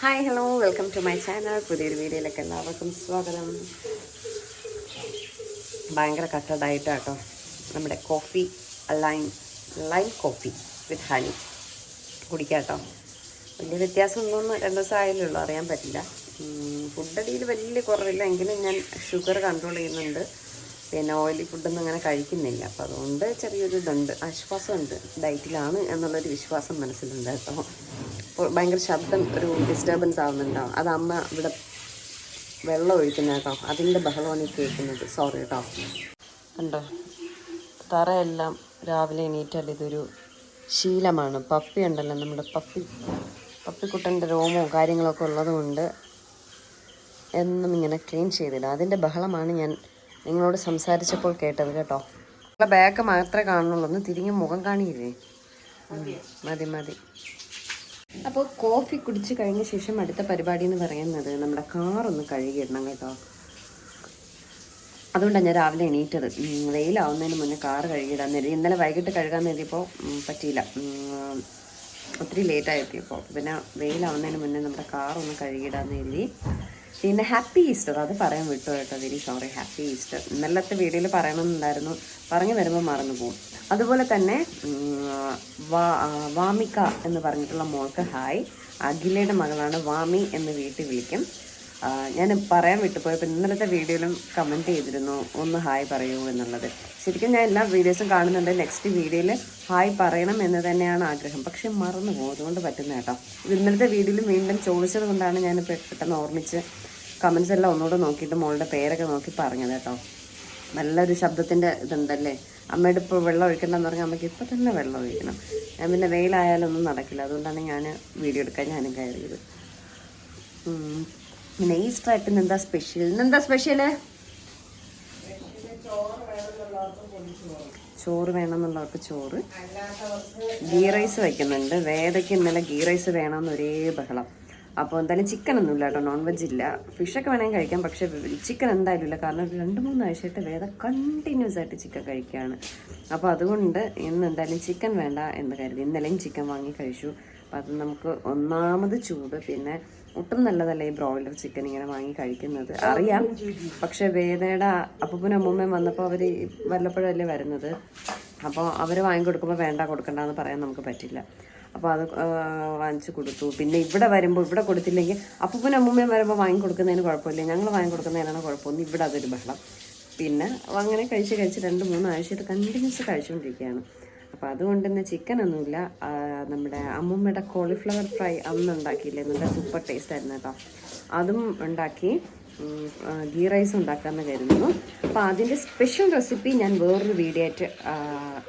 Hi hello welcome to my channel പുതിയൊരു വീഡിയോയിലേക്ക് എല്ലാവർക്കും സ്വാഗതം. ഭയങ്കര കട്ടഡായിട്ടാട്ടോ നമ്മുടെ coffee lime lime coffee with honey കുടിക്കാട്ടോ. വലിയ വ്യത്യാസം ഒന്നും രണ്ട് ദിവസം ആയാലുള്ളൂ അറിയാൻ പറ്റില്ല. ഫുഡ് അടിയിൽ വലിയ കുറവില്ല എങ്കിലും ഞാൻ ഷുഗർ കൺട്രോൾ ചെയ്യുന്നുണ്ട്. പിന്നെ ഓയിലി ഫുഡൊന്നും അങ്ങനെ കഴിക്കുന്നില്ല. അപ്പോൾ അതുകൊണ്ട് ചെറിയൊരു ഇതുണ്ട് ആശ്വാസമുണ്ട്. ഡയറ്റിലാണ് എന്നുള്ളൊരു വിശ്വാസം മനസ്സിലുണ്ട് കേട്ടോ. ഭയങ്കര ശബ്ദം ഒരു ഡിസ്റ്റർബൻസ് ആവുന്നുണ്ടാവും അത് അമ്മ ഇവിടെ വെള്ളം ഒഴിക്കുന്ന കേട്ടോ. അതിന്റെ ബഹളമാണ് ഈ കേൾക്കുന്നത്. സോറി കേട്ടോ. ഉണ്ടോ തറയെല്ലാം രാവിലെ എണീറ്റാൽ ഇതൊരു ശീലമാണ്. പപ്പി ഉണ്ടല്ലോ നമ്മുടെ പപ്പി. പപ്പിക്കുട്ടന്റെ രോമവും കാര്യങ്ങളൊക്കെ ഉള്ളതുകൊണ്ട് എന്നും ഇങ്ങനെ ക്ലീൻ ചെയ്തിടും. അതിന്റെ ബഹളമാണ് ഞാൻ നിങ്ങളോട് സംസാരിച്ചപ്പോൾ കേട്ടത് കേട്ടോ. നിങ്ങളെ ബാക്ക് മാത്രമേ കാണുന്നുള്ളൂ. ഒന്ന് തിരിഞ്ഞ് മുഖം കാണിയില്ലേ? മതി മതി. അപ്പോൾ കോഫി കുടിച്ച് കഴിഞ്ഞ ശേഷം അടുത്ത പരിപാടി എന്ന് പറയുന്നത് നമ്മുടെ കാറൊന്ന് കഴുകിയിടണം കേട്ടോ. അതുകൊണ്ടാണ് ഞാൻ രാവിലെ എണീറ്റത്. വെയിലാവുന്നതിന് മുന്നേ കാറ് കഴുകിയിടാൻ നേരി. ഇന്നലെ വൈകിട്ട് കഴുകാൻ നേരിയപ്പോൾ പറ്റിയില്ല. ഒത്തിരി ലേറ്റായി എത്തിയപ്പോൾ. പിന്നെ വെയിലാവുന്നതിന് മുന്നേ നമ്മുടെ കാറൊന്ന് കഴുകിയിടാൻ നേരി പിന്നെ ഹാപ്പി ഈസ്റ്റർ. അത് പറയാൻ വിട്ടു കേട്ടോ വെരി സോറി ഹാപ്പി ഈസ്റ്റർ. ഇന്നലത്തെ വീഡിയോയിൽ പറയണമെന്നുണ്ടായിരുന്നു. പറഞ്ഞു വരുമ്പോൾ മറന്നു പോകും. അതുപോലെ തന്നെ വാമിക എന്ന് പറഞ്ഞിട്ടുള്ള മോൾക്ക് ഹായ്. അഖിലയുടെ മകളാണ് വാമി എന്ന് വീട്ടിൽ വിളിക്കും. ഞാൻ പറയാൻ വിട്ടുപോയപ്പോൾ ഇന്നലത്തെ വീഡിയോയിലും കമന്റ് ചെയ്തിരുന്നു. ഒന്ന് ഹായ് പറയൂ എന്നുള്ളത്. ശരിക്കും ഞാൻ എല്ലാ വീഡിയോസും കാണുന്നുണ്ട്. നെക്സ്റ്റ് വീഡിയോയിൽ ഹായ് പറയണം എന്ന് തന്നെയാണ് ആഗ്രഹം. പക്ഷെ മറന്നു പോകും. അതുകൊണ്ട് പറ്റുന്ന കേട്ടോ. ഇന്നലത്തെ വീഡിയോയിൽ വീണ്ടും ചോദിച്ചത് കൊണ്ടാണ് ഞാൻ പെട്ടെന്ന് ഓർമ്മിച്ച് കമൻസ് എല്ലാം ഒന്നുകൂടെ നോക്കിയിട്ട് മോളുടെ പേരൊക്കെ നോക്കി പറഞ്ഞത് കേട്ടോ. നല്ലൊരു ശബ്ദത്തിന്റെ ഇതുണ്ടല്ലേ? അമ്മയുടെ ഇപ്പോൾ വെള്ളം ഒഴിക്കണ്ടെന്ന് പറഞ്ഞാൽ അമ്മയ്ക്ക് ഇപ്പോൾ തന്നെ വെള്ളം ഒഴിക്കണം. ഞാൻ പിന്നെ വെയിലായാലൊന്നും നടക്കില്ല. അതുകൊണ്ടാണ് ഞാൻ വീഡിയോ എടുക്കാൻ ഞാനും കയറിയത്. പിന്നെ ഈ ഇന്ന് എന്താ സ്പെഷ്യൽ ഇന്നെന്താ സ്പെഷ്യൽ ചോറ് വേണമെന്നുള്ളവർക്ക് ചോറ്. ഗീ റൈസ് വയ്ക്കുന്നുണ്ട് വേദയ്ക്ക് ഇന്നലെ ഗീ റൈസ് വേണമെന്ന് ഒരേ ബഹളം. അപ്പോൾ എന്തായാലും ചിക്കൻ ഒന്നും ഇല്ല കേട്ടോ. നോൺ വെജ് ഇല്ല ഫിഷൊക്കെ വേണമെങ്കിൽ കഴിക്കാം. പക്ഷേ ചിക്കൻ എന്തായാലും ഇല്ല. കാരണം ഒരു രണ്ട് മൂന്ന് ആഴ്ചയായിട്ട് വേദ കണ്ടിന്യൂസ് ആയിട്ട് ചിക്കൻ കഴിക്കുകയാണ്. അപ്പോൾ അതുകൊണ്ട് ഇന്ന് എന്തായാലും ചിക്കൻ വേണ്ട എന്ന് കരുതി. ഇന്നലെയും ചിക്കൻ വാങ്ങി കഴിച്ചു. അപ്പം അത് നമുക്ക് ഒന്നാമത് ചൂട്. പിന്നെ ഒട്ടും നല്ലതല്ല ഈ ബ്രോയിലർ ചിക്കൻ ഇങ്ങനെ വാങ്ങി കഴിക്കുന്നത്. അറിയാം. പക്ഷെ വേദയുടെ അപ്പൂപ്പനും അമ്മൂമ്മയും വന്നപ്പോൾ അവർ വല്ലപ്പോഴല്ലേ വരുന്നത്? അപ്പോൾ അവർ വാങ്ങി കൊടുക്കുമ്പോൾ വേണ്ട കൊടുക്കണ്ടെന്ന് പറയാൻ നമുക്ക് പറ്റില്ല. അപ്പോൾ അത് വാങ്ങിച്ചു കൊടുത്തു. പിന്നെ ഇവിടെ വരുമ്പോൾ ഇവിടെ കൊടുത്തില്ലെങ്കിൽ അപ്പൂപ്പനും അമ്മൂമ്മയും വരുമ്പോൾ വാങ്ങി കൊടുക്കുന്നതിന് കുഴപ്പമില്ല. ഞങ്ങൾ വാങ്ങി കൊടുക്കുന്നതിനാണ് കുഴപ്പമൊന്നും. ഇവിടെ അതൊരു ബഹളം. പിന്നെ അങ്ങനെ കഴിച്ച് കഴിച്ച് രണ്ട് മൂന്ന് ആഴ്ചയായിട്ട് കണ്ടിന്യൂസ് കഴിച്ചുകൊണ്ടിരിക്കുകയാണ് അപ്പോൾ അതുകൊണ്ട് ചിക്കനൊന്നുമില്ല. ഒന്നുമില്ല നമ്മുടെ അമ്മൂമ്മയുടെ കോളിഫ്ലവർ ഫ്രൈ അന്ന് ഉണ്ടാക്കിയില്ലേ? നല്ല സൂപ്പർ ടേസ്റ്റ് ആയിരുന്നു കേട്ടോ. അതും ഉണ്ടാക്കി ഗീ റൈസ് ഉണ്ടാക്കാമെന്ന് കരുതുന്നു. അപ്പോൾ അതിന്റെ സ്പെഷ്യൽ റെസിപ്പി ഞാൻ വേറൊരു വീഡിയോ ആയിട്ട്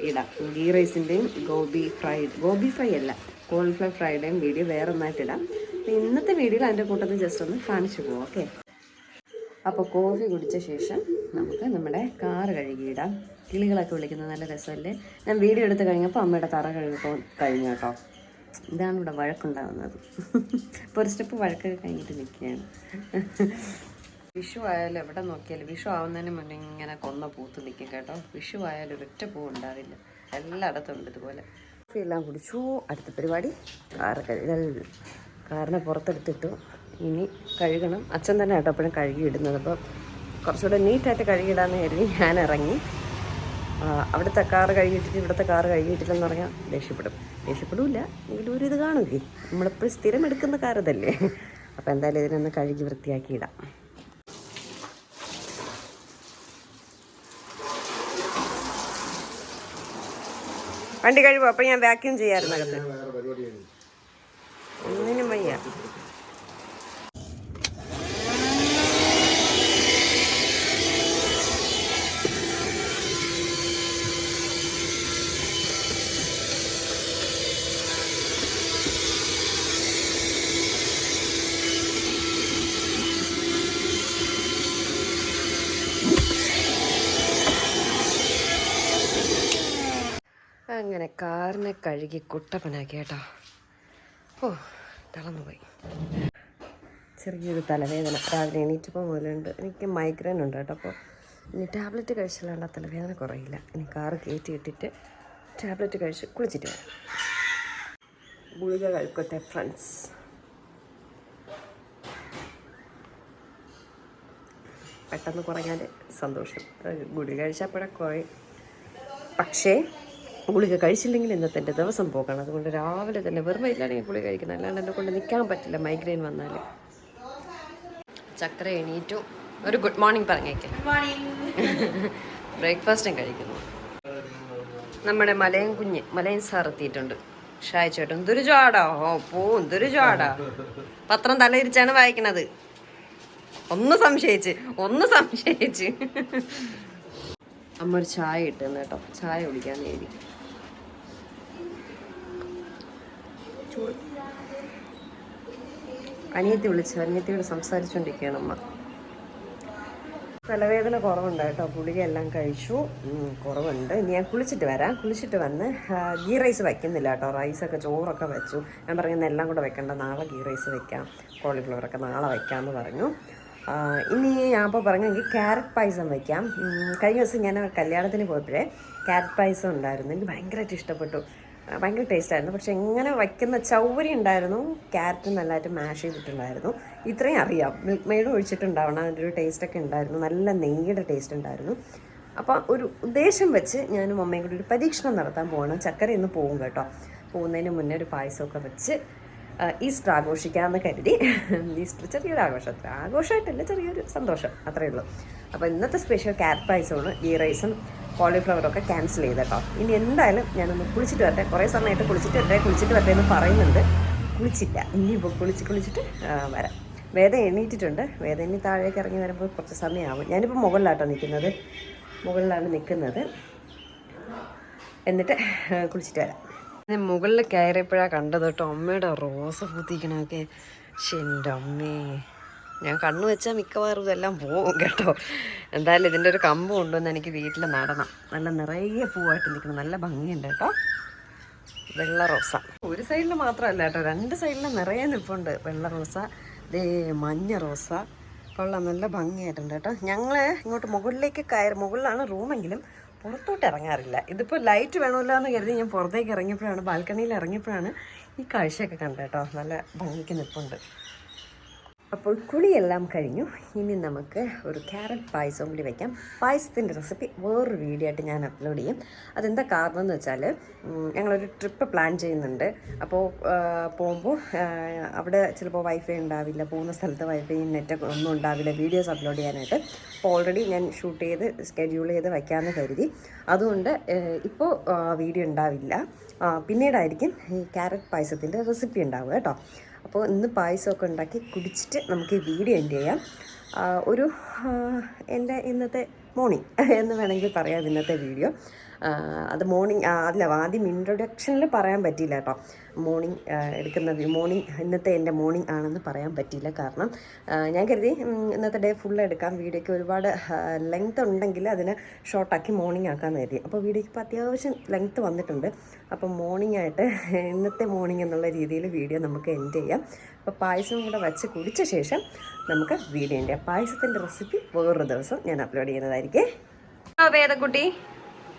ഇടാം. ഗീ റൈസിന്റെയും ഗോബി ഫ്രൈ ഗോബി ഫ്രൈ അല്ല കോളിഫ്ലവർ ഫ്രൈയുടെയും വീഡിയോ വേറെ ഒന്നായിട്ട് ഇടാം. അപ്പോൾ ഇന്നത്തെ വീഡിയോയിൽ അതിന്റെ കൂട്ടത്തിൽ ജസ്റ്റ് ഒന്ന് കാണിച്ചു പോകാം ഓക്കെ അപ്പോൾ കോഫി കുടിച്ച ശേഷം നമുക്ക് നമ്മുടെ കാറ് കഴുകിയിടാം കിളികളൊക്കെ വിളിക്കുന്നത് നല്ല രസമല്ലേ? ഞാൻ വീഡിയോ എടുത്ത് കഴിഞ്ഞപ്പോൾ അമ്മയുടെ തറ കഴുകിപ്പോൾ കഴിഞ്ഞു കേട്ടോ. ഇതാണ് ഇവിടെ വഴക്കുണ്ടാകുന്നത് ഇപ്പോൾ ഒരു സ്റ്റെപ്പ് വഴക്കൊക്കെ കഴിഞ്ഞിട്ട് നിൽക്കുകയാണ്. വിഷു ആയാലും എവിടെ നോക്കിയാലും വിഷു ആവുന്നതിന് മുന്നേ ഇങ്ങനെ കൊന്ന പൂത്ത് നിൽക്കും കേട്ടോ. വിഷു ആയാലും ഒരൊറ്റ പൂ ഉണ്ടാവില്ല. എല്ലായിടത്തും ഉണ്ട് ഇതുപോലെ. എല്ലാം കുടിച്ചു. അടുത്ത പരിപാടി. കാറ് കഴുകൽ കാറിനെ പുറത്തെടുത്തിട്ടു. ഇനി കഴുകണം. അച്ഛൻ തന്നെ കേട്ടോ കഴുകി കഴുകിയിടുന്നത്. അപ്പോൾ കുറച്ചുകൂടെ നീറ്റായിട്ട് കഴുകിയിടാന്ന് കരുതി ഞാൻ ഇറങ്ങി. അവിടുത്തെ കാറ് കഴുകിയിട്ടിട്ട് ഇവിടുത്തെ കാറ് കഴുകിയിട്ടില്ലെന്ന് പറഞ്ഞാൽ ദേഷ്യപ്പെടും. ദേഷ്യപ്പെടില്ല എങ്കിലും ഒരു ഇത് കാണുകയെ നമ്മളെപ്പോഴും സ്ഥിരം എടുക്കുന്ന കാർ ഇതല്ലേ. അപ്പോൾ എന്തായാലും ഇതിനൊന്ന് കഴുകി വൃത്തിയാക്കി ഇടാം. വണ്ടി കഴിവ് അപ്പം ഞാൻ വാക്യൂം ചെയ്യാറുണ്ട് അകത്ത്. ഒന്നിനും വയ്യ. അങ്ങനെ കാറിനെ കഴുകി കുട്ടപ്പനാക്കി കേട്ടോ. ഓ തളർന്നു പോയി ചെറിയൊരു തലവേദന. രാവിലെ എണീറ്റപ്പോൾ മുതലുണ്ട്. എനിക്ക് മൈഗ്രെയിൻ ഉണ്ട് കേട്ടോ. അപ്പോൾ ഇനി ടാബ്ലറ്റ് കഴിച്ചാലാണ്ട് ആ തലവേദന കുറയില്ല. ഇനി കാറ് കയറ്റി ഇട്ടിട്ട് ടാബ്ലറ്റ് കഴിച്ച് കുളിച്ചിട്ട് വരാം. ഗുളിക കഴിക്കട്ടെ ഫ്രണ്ട്സ് പെട്ടെന്ന് കുറയാൻ സന്തോഷം. ഗുളിക കഴിച്ചാൽ പഴ കുറയും. പക്ഷേ ഗുളിക കഴിച്ചില്ലെങ്കിൽ ഇന്നത്തെ എന്റെ ദിവസം പോകണം. അതുകൊണ്ട് രാവിലെ തന്നെ വെറുതെ ഇല്ലാണെങ്കിൽ ഗുളിക കഴിക്കുന്നത് അല്ലാണ്ട് എന്നെ കൊണ്ട് നിൽക്കാൻ പറ്റില്ല മൈഗ്രെയിൻ വന്നാൽ ചക്ര എണീറ്റു. ഒരു ഗുഡ് മോർണിംഗ് പറഞ്ഞേക്കെ. ബ്രേക്ക്ഫാസ്റ്റും കഴിക്കുന്നു. നമ്മുടെ മലയൻ കുഞ്ഞ് മലയൻ സാർ എത്തിയിട്ടുണ്ട്. ഷായ് ചേട്ടൻ എന്തൊരു ചാടാ ഓ പോ എന്തൊരു ചാടാ പത്രം തലയിരിച്ചാണ് വായിക്കണത്. ഒന്ന് സംശയിച്ച് ഒന്ന് സംശയിച്ച്. അമ്മ ഒരു ചായ ഇട്ടുന്നു കേട്ടോ. ചായ കുടിക്കാൻ എഴുതി ചൂട് അനിയത്തി വിളിച്ചു. അനിയത്തിയോട് സംസാരിച്ചുകൊണ്ടിരിക്കുകയാണ് അമ്മ. തലവേദന കുറവുണ്ട് കേട്ടോ. ഗുളികയെല്ലാം കഴിച്ചു. കുറവുണ്ട്. ഇനി ഞാൻ കുളിച്ചിട്ട് വരാം. കുളിച്ചിട്ട് വന്ന് ഗീ റൈസ് വയ്ക്കുന്നില്ല കേട്ടോ. റൈസൊക്കെ ചോറൊക്കെ വെച്ചു. ഞാൻ പറയുന്ന എല്ലാം കൂടെ വെക്കണ്ട. നാളെ ഗീ റൈസ് വെക്കാം. കോളിഫ്ലവറൊക്കെ നാളെ വെക്കാമെന്ന് പറഞ്ഞു. ഇനി ഞാൻ അപ്പോൾ പറഞ്ഞെങ്കിൽ ക്യാരറ്റ് പായസം വയ്ക്കാം കഴിഞ്ഞ ദിവസം ഞാൻ കല്യാണത്തിന് പോയപ്പോഴേ ക്യാരറ്റ് പായസം ഉണ്ടായിരുന്നു. എനിക്ക് ഭയങ്കരമായിട്ട് ഇഷ്ടപ്പെട്ടു. ഭയങ്കര ടേസ്റ്റ് ആയിരുന്നു. പക്ഷെ എങ്ങനെ വയ്ക്കുന്ന ചൗവരി ഉണ്ടായിരുന്നു ക്യാരറ്റ് നല്ലതായിട്ട് മാഷ് ചെയ്തിട്ടുണ്ടായിരുന്നു. ഇത്രയും അറിയാം. മിൽക്ക് മെയ്ഡ് ഒഴിച്ചിട്ടുണ്ടാവണം അതിന്റെ ഒരു ടേസ്റ്റൊക്കെ ഉണ്ടായിരുന്നു. നല്ല നെയ്യുടെ ടേസ്റ്റ് ഉണ്ടായിരുന്നു. അപ്പോൾ ഒരു ഉദ്ദേശം വെച്ച് ഞാനും അമ്മയും കൂടി ഒരു പരീക്ഷണം നടത്താൻ പോകണം ചക്കര ഇന്ന് പോകും കേട്ടോ. പോകുന്നതിന് മുന്നേ ഒരു പായസമൊക്കെ വെച്ച് ഈസ്റ്റർ ആഘോഷിക്കാമെന്ന് കരുതി. ഈസ്റ്റർ ചെറിയൊരു ആഘോഷം. അത്ര ആഘോഷമായിട്ടല്ല ചെറിയൊരു സന്തോഷം. അത്രയേ ഉള്ളൂ. അപ്പോൾ ഇന്നത്തെ സ്പെഷ്യൽ ക്യാരറ്റ് പായസമാണ്. ഈ റൈസും കോളിഫ്ലവറും ഒക്കെ ക്യാൻസൽ ചെയ്ത് കേട്ടോ. ഇനി എന്തായാലും ഞാനൊന്ന് കുളിച്ചിട്ട് വരട്ടെ. കുറേ സമയമായിട്ട് കുളിച്ചിട്ട് വരട്ടെ. കുളിച്ചിട്ട് വരട്ടെ എന്ന് പറയുന്നുണ്ട്. കുളിച്ചില്ല. ഇനിയിപ്പോൾ കുളിച്ച് കുളിച്ചിട്ട് വരാം. വേദ എണീറ്റിട്ടുണ്ട്. വേദ ഇനി താഴേക്ക് ഇറങ്ങി വരുമ്പോൾ കുറച്ച് സമയമാവും ഞാനിപ്പോൾ മുകളിലാട്ടോ നിൽക്കുന്നത്. മുകളിലാണ് നിൽക്കുന്നത്. എന്നിട്ട് കുളിച്ചിട്ട് വരാം. ഞാൻ മുകളിൽ കയറിയപ്പോഴാണ് കണ്ടത് കേട്ടോ. അമ്മയുടെ റോസ് പൂത്തിക്കണമൊക്കെ ശരി അമ്മേ. ഞാൻ കണ്ണു വെച്ചാൽ മിക്കവാറും ഇതെല്ലാം പോവും കേട്ടോ. എന്തായാലും ഇതിന്റെ ഒരു കമ്പ് കൊണ്ടുവന്ന് എനിക്ക് വീട്ടിൽ നടണം. നല്ല നിറയെ പൂവായിട്ട് നിൽക്കുന്നു. നല്ല ഭംഗിയുണ്ട് കേട്ടോ. വെള്ള റോസ. ഒരു സൈഡിൽ മാത്രമല്ല കേട്ടോ. രണ്ട് സൈഡിൽ നിറയെ നിൽപ്പുണ്ട്. വെള്ള റോസ ദേ മഞ്ഞ റോസ. കൊള്ളാം. നല്ല ഭംഗിയായിട്ടുണ്ട് കേട്ടോ. ഞങ്ങൾ ഇങ്ങോട്ട് മുകളിലേക്ക് കയറി മുകളിലാണ് റൂമെങ്കിലും പുറത്തോട്ട് ഇറങ്ങാറില്ല. ഇതിപ്പോൾ ലൈറ്റ് വേണമല്ലോ എന്ന് കരുതി ഞാൻ പുറത്തേക്ക് ഇറങ്ങിയപ്പോഴാണ് ബാൽക്കണിയിൽ ഇറങ്ങിയപ്പോഴാണ് ഈ കാഴ്ചയൊക്കെ കണ്ടത് കേട്ടോ. നല്ല ഭംഗിക്ക് നിൽപ്പുണ്ട്. അപ്പോൾ കുളിയെല്ലാം കഴിഞ്ഞു. ഇനി നമുക്ക് ഒരു ക്യാരറ്റ് പായസം കൂടി വയ്ക്കാം പായസത്തിന്റെ റെസിപ്പി വേറൊരു വീഡിയോ ആയിട്ട് ഞാൻ അപ്ലോഡ് ചെയ്യും. അതെന്താ കാരണം എന്ന് വെച്ചാൽ ഞങ്ങളൊരു ട്രിപ്പ് പ്ലാൻ ചെയ്യുന്നുണ്ട്. അപ്പോൾ പോകുമ്പോൾ അവിടെ ചിലപ്പോൾ വൈഫൈ ഉണ്ടാവില്ല പോകുന്ന സ്ഥലത്ത് വൈഫൈ നെറ്റൊക്കെ ഒന്നും ഉണ്ടാവില്ല വീഡിയോസ് അപ്ലോഡ് ചെയ്യാനായിട്ട്. അപ്പോൾ ഓൾറെഡി ഞാൻ ഷൂട്ട് ചെയ്ത് സ്കെഡ്യൂൾ ചെയ്ത് വയ്ക്കാമെന്ന് കരുതി. അതുകൊണ്ട് ഇപ്പോൾ വീഡിയോ ഉണ്ടാവില്ല. പിന്നീടായിരിക്കും ഈ ക്യാരറ്റ് പായസത്തിന്റെ റെസിപ്പി ഉണ്ടാവുക കേട്ടോ. അപ്പോൾ ഇന്ന് പായസമൊക്കെ ഉണ്ടാക്കി കുടിച്ചിട്ട് നമുക്ക് വീഡിയോ എൻഡ് ചെയ്യാം. ഒരു എന്റെ ഇന്നത്തെ മോർണിംഗ് എന്ന് വേണമെങ്കിൽ പറയാം ഇന്നത്തെ വീഡിയോ. അത് മോർണിംഗ് അല്ല ആദ്യം ഇൻട്രൊഡക്ഷനിൽ പറയാൻ പറ്റിയില്ല കേട്ടോ. മോർണിംഗ് എടുക്കുന്ന മോർണിംഗ് ഇന്നത്തെ എന്റെ മോർണിംഗ് ആണെന്ന് പറയാൻ പറ്റിയില്ല കാരണം ഞാൻ കരുതി ഇന്നത്തെ ഡേ ഫുൾ എടുക്കാം. വീഡിയോയ്ക്ക് ഒരുപാട് ലെങ്ത് ഉണ്ടെങ്കിൽ അതിനെ ഷോർട്ടാക്കി മോർണിംഗ് ആക്കാമെന്ന് കരുതി. അപ്പോൾ വീഡിയോയ്ക്ക് ഇപ്പോൾ അത്യാവശ്യം ലെങ്ത് വന്നിട്ടുണ്ട്. അപ്പോൾ മോർണിംഗ് ആയിട്ട് ഇന്നത്തെ മോർണിംഗ് എന്നുള്ള രീതിയിൽ വീഡിയോ നമുക്ക് എൻഡ് ചെയ്യാം. അപ്പോൾ പായസം കൂടെ വെച്ച് കുടിച്ച ശേഷം നമുക്ക് വീഡിയോ എന്റെ പായസത്തിന്റെ റെസിപ്പി വേറൊരു ദിവസം ഞാൻ അപ്ലോഡ് ചെയ്യുന്നതായിരിക്കും. വേദക്കുട്ടി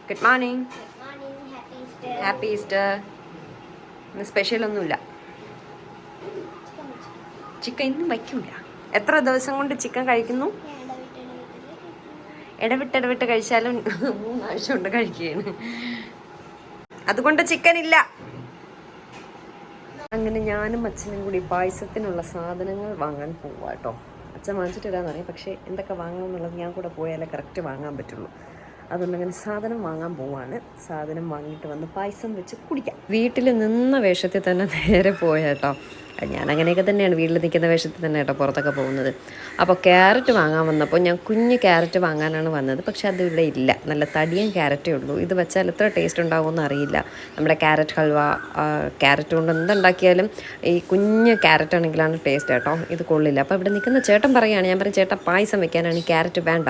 ഗുഡ് മോർണിംഗ്. ഹാപ്പി ഈസ്റ്റർ ഇന്ന് സ്പെഷ്യൽ ഒന്നുമില്ല. ചിക്കൻ ഇന്നും വയ്ക്കൂല. എത്ര ദിവസം കൊണ്ട് ചിക്കൻ കഴിക്കുന്നു? ഇടവിട്ട് ഇടവിട്ട് കഴിച്ചാലും മൂന്നാഴ്ച കൊണ്ട് കഴിക്കുകയാണ്. അതുകൊണ്ട് ചിക്കൻ ഇല്ല. അങ്ങനെ ഞാനും അച്ഛനും കൂടി പായസത്തിനുള്ള സാധനങ്ങൾ വാങ്ങാൻ പോവാട്ടോ അച്ഛൻ വാങ്ങിച്ചിട്ട് വരാന്ന് പറയും. പക്ഷേ എന്തൊക്കെ വാങ്ങാമെന്നുള്ളത് ഞാൻ കൂടെ പോയാലേ കറക്റ്റ് വാങ്ങാൻ പറ്റുള്ളൂ. അതുകൊണ്ട് അങ്ങനെ സാധനം വാങ്ങാൻ പോവാണ്. സാധനം വാങ്ങിയിട്ട് വന്ന് പായസം വെച്ച് കുടിക്കാം. വീട്ടിൽ നിന്ന വേഷത്തിൽ തന്നെ നേരെ പോയ കേട്ടോ ഞാൻ അങ്ങനെയൊക്കെ തന്നെയാണ് വീട്ടിൽ നിൽക്കുന്ന വേഷത്തിൽ തന്നെ കേട്ടോ പുറത്തൊക്കെ പോകുന്നത്. അപ്പോൾ ക്യാരറ്റ് വാങ്ങാൻ വന്നപ്പോൾ ഞാൻ കുഞ്ഞ് ക്യാരറ്റ് വാങ്ങാനാണ് വന്നത്. പക്ഷെ അത് ഇവിടെ ഇല്ല. നല്ല തടിയൻ ക്യാരറ്റേ ഉള്ളൂ. ഇത് വെച്ചാൽ എത്ര ടേസ്റ്റ് ഉണ്ടാകുമെന്ന് അറിയില്ല. നമ്മുടെ ക്യാരറ്റ് ഹൽവ ക്യാരറ്റ് കൊണ്ട് എന്തുണ്ടാക്കിയാലും ഈ കുഞ്ഞ് ക്യാരറ്റ് ആണെങ്കിലാണ് ടേസ്റ്റ് കേട്ടോ. ഇത് കൊള്ളില്ല. അപ്പോൾ ഇവിടെ നിൽക്കുന്ന ചേട്ടൻ പറയുകയാണ് ഞാൻ പറയും ചേട്ടാ പായസം വെക്കാനാണ് ഈ ക്യാരറ്റ് വേണ്ട.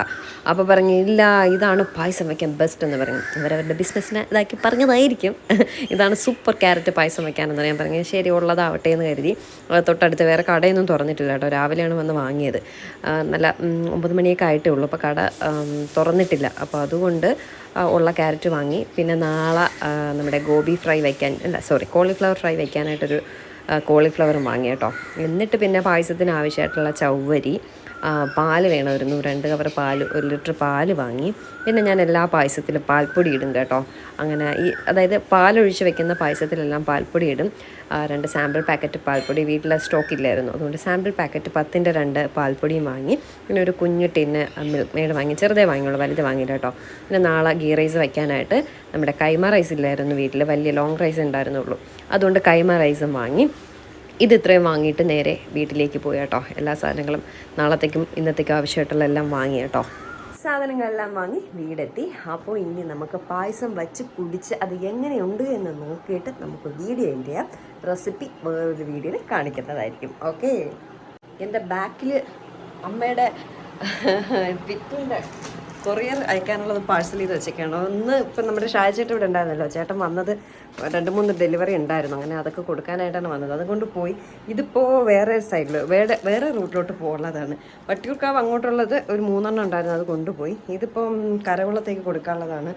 അപ്പോൾ പറഞ്ഞു ഇല്ല ഇതാണ് പായസം വെക്കാൻ ബെസ്റ്റ് എന്ന് പറഞ്ഞു. ഇവരവരുടെ ബിസിനസ്സിനെ ഇതാക്കി പറഞ്ഞതായിരിക്കും. ഇതാണ് സൂപ്പർ ക്യാരറ്റ് പായസം വെക്കാനെന്ന് ഞാൻ പറഞ്ഞു. ശരി ഉള്ളതാവട്ടെ എന്ന് കരുതി. തൊട്ടടുത്ത് വേറെ കടയൊന്നും തുറന്നിട്ടില്ല കേട്ടോ. രാവിലെയാണ് വന്ന് വാങ്ങിയത്. നല്ല ഒമ്പത് മണിയൊക്കെ ആയിട്ടേ ഉള്ളൂ. അപ്പോൾ കട തുറന്നിട്ടില്ല. അപ്പോൾ അതുകൊണ്ട് ഉള്ള ക്യാരറ്റ് വാങ്ങി. പിന്നെ നാളെ നമ്മുടെ ഗോബി ഫ്രൈ വയ്ക്കാൻ അല്ല സോറി കോളിഫ്ലവർ ഫ്രൈ വയ്ക്കാനായിട്ടൊരു കോളിഫ്ലവറും വാങ്ങി കേട്ടോ. എന്നിട്ട് പിന്നെ പായസത്തിന് ആവശ്യമായിട്ടുള്ള ചൗവരി പാൽ വേണമായിരുന്നു. രണ്ട് കവർ പാൽ ഒരു ലിറ്റർ പാൽ വാങ്ങി. പിന്നെ ഞാൻ എല്ലാ പായസത്തിലും പാൽപ്പൊടി ഇടും കേട്ടോ. അങ്ങനെ ഈ അതായത് പാലൊഴിച്ച് വെക്കുന്ന പായസത്തിലെല്ലാം പാൽപ്പൊടി ഇടും. രണ്ട് സാമ്പിൾ പാക്കറ്റ് പാൽപ്പൊടി വീട്ടിലെ സ്റ്റോക്ക് ഇല്ലായിരുന്നു. അതുകൊണ്ട് സാമ്പിൾ പാക്കറ്റ് പത്തിന്റെ രണ്ട് പാൽപ്പൊടിയും വാങ്ങി. പിന്നെ ഒരു കുഞ്ഞു ടിന്ന് മിൽക്ക് മെയ്ഡ് വാങ്ങി. ചെറുതേ വാങ്ങിയുള്ളൂ വലുത് വാങ്ങിയില്ല കേട്ടോ. പിന്നെ നാളെ ഗീ റൈസ് വയ്ക്കാനായിട്ട് നമ്മുടെ കൈമ റൈസ് ഇല്ലായിരുന്നു വീട്ടിൽ വലിയ ലോങ് റൈസ് ഉണ്ടായിരുന്നുള്ളൂ. അതുകൊണ്ട് കൈമ റൈസും വാങ്ങി. ഇത് ഇത്രയും വാങ്ങിയിട്ട് നേരെ വീട്ടിലേക്ക് പോയി കേട്ടോ. എല്ലാ സാധനങ്ങളും നാളത്തേക്കും ഇന്നത്തേക്കും ആവശ്യമായിട്ടുള്ള എല്ലാം വാങ്ങി കേട്ടോ. സാധനങ്ങളെല്ലാം വാങ്ങി വീടെത്തി. അപ്പോൾ ഇനി നമുക്ക് പായസം വച്ച് കുടിച്ച് അത് എങ്ങനെയുണ്ട് എന്ന് നോക്കിയിട്ട് നമുക്ക് വീഡിയോ ചെയ്യാം റെസിപ്പി വേറൊരു വീഡിയോയിൽ കാണിക്കുന്നതായിരിക്കും. ഓക്കെ? എന്റെ ബാക്കിൽ അമ്മയുടെ പിറ്റിന്റെ കൊറിയർ അയക്കാനുള്ളത് പാഴ്സൽ ചെയ്ത് വെച്ചേക്കാണ്. ഒന്ന് ഇപ്പം നമ്മുടെ ഷാജേട്ടൻ ഇവിടെ ഉണ്ടായിരുന്നല്ലോ. ചേട്ടൻ വന്നത് രണ്ട് മൂന്ന് ഡെലിവറി ഉണ്ടായിരുന്നു. അങ്ങനെ അതൊക്കെ കൊടുക്കാനായിട്ടാണ് വന്നത്. അതുകൊണ്ട് പോയി. ഇതിപ്പോൾ വേറെ സൈഡിൽ വേറെ വേറെ റൂട്ടിലോട്ട് പോകുന്നതാണ് വട്ടിയൂർക്കാവ് അങ്ങോട്ടുള്ളത് ഒരു മൂന്നെണ്ണം ഉണ്ടായിരുന്നു. അത് കൊണ്ടുപോയി. ഇതിപ്പം കരകുളത്തേക്ക് കൊടുക്കാനുള്ളതാണ്.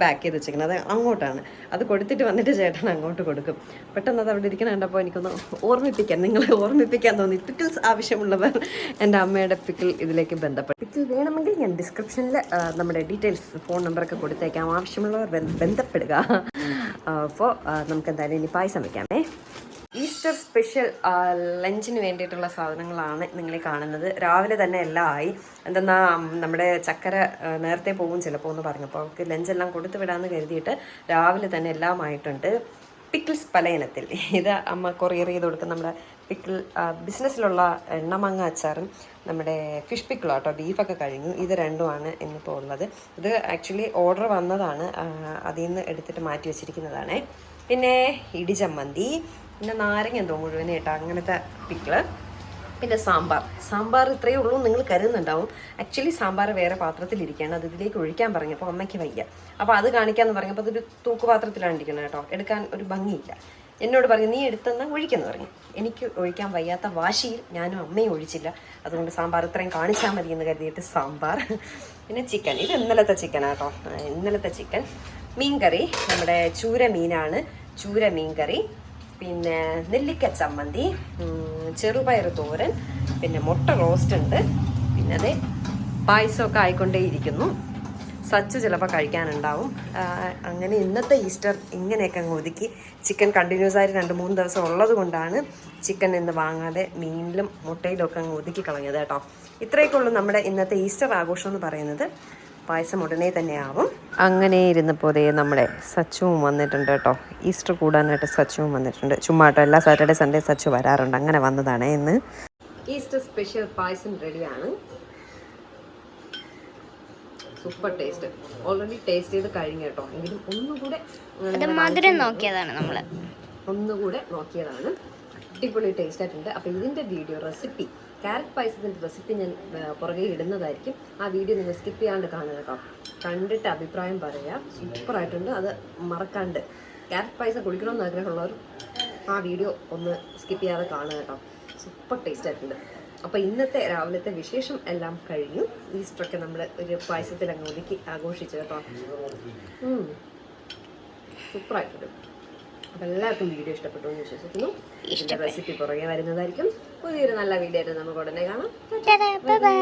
പാക്ക് ചെയ്ത് വെച്ചേക്കുന്നത് അത് അങ്ങോട്ടാണ്. അത് കൊടുത്തിട്ട് വന്നിട്ട് ചേട്ടൻ അങ്ങോട്ട് കൊടുക്കും. പെട്ടെന്ന് അത് അവിടെ ഇരിക്കണം കണ്ടപ്പോൾ എനിക്കൊന്ന് ഓർമ്മിപ്പിക്കാൻ നിങ്ങളെ ഓർമ്മിപ്പിക്കാൻ തോന്നി. പിക്കിൾസ് ആവശ്യമുള്ളവർ എന്റെ അമ്മയുടെ പിക്കിൾ ഇതിലേക്ക് ബന്ധപ്പെട്ട്. പിക്കിൾ വേണമെങ്കിൽ ഞാൻ ഡിസ്ക്രിപ്ഷനിൽ നമ്മുടെ ഡീറ്റെയിൽസ് ഫോൺ നമ്പറൊക്കെ കൊടുത്തേക്കാം. ആവശ്യമുള്ളവർ ബന്ധപ്പെടുക. അപ്പോൾ നമുക്ക് എന്തായാലും ഇനി പായസം വെക്കാമേ. ഈസ്റ്റർ സ്പെഷ്യൽ ലഞ്ചിന് വേണ്ടിയിട്ടുള്ള സാധനങ്ങളാണ് നിങ്ങൾ കാണുന്നത്. രാവിലെ തന്നെ എല്ലാം ആയി. എന്തെന്നാ നമ്മുടെ ചക്കര നേരത്തെ പോകും ചിലപ്പോൾ എന്ന് പറഞ്ഞപ്പോൾ അവർക്ക് ലഞ്ചെല്ലാം കൊടുത്തു വിടാമെന്ന് കരുതിയിട്ട് രാവിലെ തന്നെ എല്ലാം ആയിട്ടുണ്ട്. പിക്കിൾസ് പലയിനത്തിൽ. ഇത് അമ്മ കൊറിയർ ചെയ്ത് കൊടുക്കുന്ന നമ്മുടെ പിക്കിൾ ബിസിനസ്സിലുള്ള എണ്ണമങ്ങ അച്ചാറും നമ്മുടെ ഫിഷ് പിക്കിളും കേട്ടോ ബീഫൊക്കെ കഴിഞ്ഞു. ഇത് രണ്ടുമാണ് ഇന്നിപ്പോൾ ഉള്ളത്. ഇത് ആക്ച്വലി ഓർഡർ വന്നതാണ് അതിൽ നിന്ന് എടുത്തിട്ട് മാറ്റി വെച്ചിരിക്കുന്നതാണ്. പിന്നെ ഇടിചമ്മന്തി പിന്നെ നാരങ്ങ എന്തോ മുഴുവൻ കേട്ടോ അങ്ങനത്തെ പിക്കിൾ പിന്നെ സാമ്പാർ. സാമ്പാർ ഇത്രയേ ഉള്ളൂ നിങ്ങൾ കരുതുന്നുണ്ടാവും. ആക്ച്വലി സാമ്പാർ വേറെ പാത്രത്തിലിരിക്കുകയാണ്. അത് ഇതിലേക്ക് ഒഴിക്കാൻ പറഞ്ഞപ്പോൾ അമ്മയ്ക്ക് വയ്യ. അപ്പോൾ അത് കാണിക്കാമെന്ന് പറഞ്ഞപ്പോൾ അതൊരു തൂക്കുപാത്രത്തിലാണ് ഇരിക്കുന്നത് കേട്ടോ. എടുക്കാൻ ഒരു ഭംഗിയില്ല. എന്നോട് പറഞ്ഞു നീ എടുത്തെന്ന് ഒഴിക്കുന്നു പറഞ്ഞു. എനിക്ക് ഒഴിക്കാൻ വയ്യാത്ത വാശിയിൽ ഞാനും അമ്മയും ഒഴിച്ചില്ല. അതുകൊണ്ട് സാമ്പാർ ഇത്രയും കാണിച്ചാൽ മതി എന്ന് കരുതിയിട്ട് സാമ്പാർ. പിന്നെ ചിക്കൻ ഇത് ഇന്നലത്തെ ചിക്കനാട്ടോ ഇന്നലത്തെ ചിക്കൻ മീൻകറി. നമ്മുടെ ചൂര മീനാണ് ചൂര മീൻകറി പിന്നെ നെല്ലിക്ക ചമ്മന്തി ചെറുപയർ തോരൻ പിന്നെ മുട്ട റോസ്റ്റ് ഉണ്ട്. പിന്നെ അതെ പായസമൊക്കെ ആയിക്കൊണ്ടേയിരിക്കുന്നു. സച്ച് ചിലപ്പോൾ കഴിക്കാനുണ്ടാവും. അങ്ങനെ ഇന്നത്തെ ഈസ്റ്റർ ഇങ്ങനെയൊക്കെ അങ്ങ് ഒതുക്കി ചിക്കൻ കണ്ടിന്യൂസ് ആയിട്ട് രണ്ട് മൂന്ന് ദിവസം ഉള്ളത് കൊണ്ടാണ് ചിക്കൻ എന്ന് വാങ്ങാതെ മീനിലും മുട്ടയിലും ഒക്കെ അങ്ങ് ഒതുക്കി കളഞ്ഞത് കേട്ടോ. ഇത്രയൊക്കെ ഉള്ളൂ നമ്മുടെ ഇന്നത്തെ ഈസ്റ്റർ ആഘോഷം എന്ന് പറയുന്നത്. പായസം ഉടനെ തന്നെ ആവും. അങ്ങനെ ഇരുന്നപ്പോഴേ നമ്മുടെ സച്ചുവും വന്നിട്ടുണ്ട് കേട്ടോ. ഈസ്റ്റർ കൂടാനായിട്ട് സച്ചുവും വന്നിട്ടുണ്ട്. ചുമ്മാ കേട്ടോ എല്ലാ സാറ്റർഡേ സൺഡേ സച്ചു വരാറുണ്ട്. അങ്ങനെ വന്നതാണ് ഇന്ന്. ഈസ്റ്റർ സ്പെഷ്യൽ പായസം റെഡിയാണ്. Super taste. ഓൾറെഡി ടേസ്റ്റ് ചെയ്ത് കഴിഞ്ഞു കേട്ടോ. എങ്കിലും ഒന്നുകൂടെ മധുരം നോക്കിയതാണ് നമ്മൾ ഒന്നുകൂടെ നോക്കിയതാണ്. അടിപൊളി ടേസ്റ്റ് ആയിട്ടുണ്ട്. അപ്പോൾ ഇതിന്റെ വീഡിയോ റെസിപ്പി ക്യാരറ്റ് പായസത്തിന്റെ റെസിപ്പി ഞാൻ പുറകെ ഇടുന്നതായിരിക്കും. ആ വീഡിയോ നിങ്ങൾ സ്കിപ്പ് ചെയ്യാണ്ട് കാണുക കേട്ടോ. കണ്ടിട്ട് അഭിപ്രായം പറയാം സൂപ്പറായിട്ടുണ്ട്. അത് മറക്കാണ്ട്. ക്യാരറ്റ് പായസം കുടിക്കണമെന്ന് ആഗ്രഹമുള്ളവർ ആ വീഡിയോ ഒന്ന് സ്കിപ്പ് ചെയ്യാതെ കാണുക കേട്ടോ. സൂപ്പർ ടേസ്റ്റ് ആയിട്ടുണ്ട്. അപ്പോൾ ഇന്നത്തെ രാവിലത്തെ വിശേഷം എല്ലാം കഴിഞ്ഞു. ഈസ്റ്ററൊക്കെ നമ്മൾ ഒരു പായസത്തിൽ അങ്ങ് ഒതുക്കി ആഘോഷിച്ചു കേട്ടോ. സൂപ്പറായിട്ടുണ്ട്. അപ്പോൾ എല്ലാവർക്കും വീഡിയോ ഇഷ്ടപ്പെട്ടു എന്ന് വിശ്വസിക്കുന്നു. റെസിപ്പി പുറകെ വരുന്നതായിരിക്കും. പുതിയൊരു നല്ല വീഡിയോ ആയിട്ട് നമുക്ക് ഉടനെ കാണാം. Bye bye.